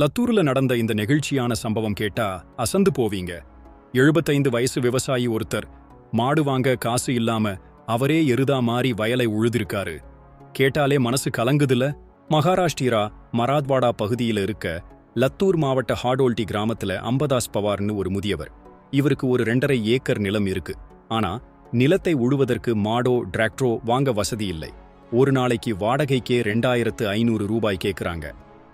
லத்தூர்ல நடந்த இந்த நெகிழ்ச்சியான சம்பவம் கேட்டா அசந்து போவீங்க. எழுபத்தைந்து வயசு விவசாயி ஒருத்தர் மாடு வாங்க காசு இல்லாம அவரே எருதா மாறி வயலை உழுதிருக்காரு. கேட்டாலே மனசு கலங்குதுல? மகாராஷ்டிரா மராத்வாடா பகுதியில இருக்க லத்தூர் மாவட்ட ஹாடோல்டி கிராமத்துல அம்பதாஸ் பவார்னு ஒரு முதியவர். இவருக்கு ஒரு ரெண்டரை ஏக்கர் நிலம் இருக்கு. ஆனா நிலத்தை உழுவதற்கு மாடோ டிராக்டரோ வாங்க வசதி இல்லை. ஒரு நாளைக்கு வாடகைக்கே ரெண்டாயிரத்து ஐநூறு ரூபாய் கேக்குறாங்க.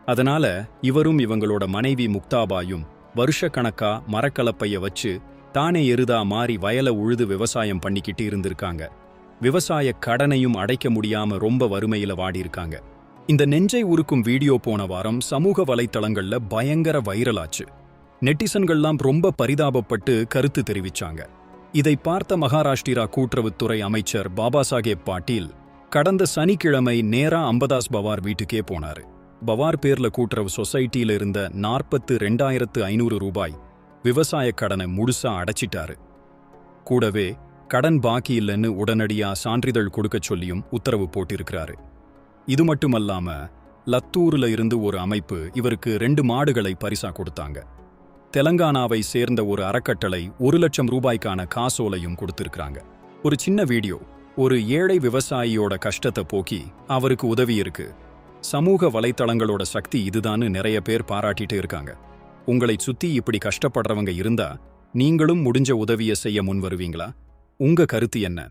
அதனால இவரும் இவங்களோட மனைவி முக்தாபாயும் வருஷக்கணக்கா மரக்கலப்பைய வச்சு தானே எருதா மாறி வயலை உழுது விவசாயம் பண்ணிக்கிட்டு இருந்திருக்காங்க. விவசாய கடனையும் அடைக்க முடியாம ரொம்ப வறுமையில வாடியிருக்காங்க. இந்த நெஞ்சை உருக்கும் வீடியோ போன வாரம் சமூக வலைத்தளங்கள்ல பயங்கர வைரலாச்சு நெட்டிசன்கள்லாம் ரொம்ப பரிதாபப்பட்டு கருத்து தெரிவிச்சாங்க. இதை பார்த்த மகாராஷ்டிரா கூட்டுறவுத்துறை அமைச்சர் பாபா சாஹேப் பாட்டீல் கடந்த சனிக்கிழமை நேரா அம்பதாஸ் பவார் வீட்டுக்கே போனாரு. பவார் பேர்ல கூட்டுறவு சொசைட்டியில இருந்த நாற்பத்து ரெண்டாயிரத்து ஐநூறு ரூபாய் விவசாய கடனை முழுசா அடைச்சிட்டாரு. கூடவே கடன் பாக்கி இல்லைன்னு உடனடியா சான்றிதழ் கொடுக்கச் சொல்லியும் உத்தரவு போட்டிருக்கிறாரு. இது மட்டுமல்லாம லத்தூர்ல இருந்து ஒரு அமைப்பு இவருக்கு ரெண்டு மாடுகளை பரிசா கொடுத்தாங்க. தெலங்கானாவை சேர்ந்த ஒரு அறக்கட்டளை ஒரு லட்சம் ரூபாய்க்கான காசோலையும் கொடுத்திருக்கிறாங்க. ஒரு சின்ன வீடியோ ஒரு ஏழை விவசாயியோட கஷ்டத்தை போக்கி அவருக்கு உதவி இருக்கு சமூக வலைத்தளங்களோட சக்தி இதுதான்னு நிறைய பேர் பாராட்டிட்டு இருக்காங்க. உங்களை சுத்தி இப்படி கஷ்டப்படுறவங்க இருந்தா நீங்களும் முடிஞ்ச உதவியை செய்ய முன் வருவீங்களா உங்க கருத்து என்ன?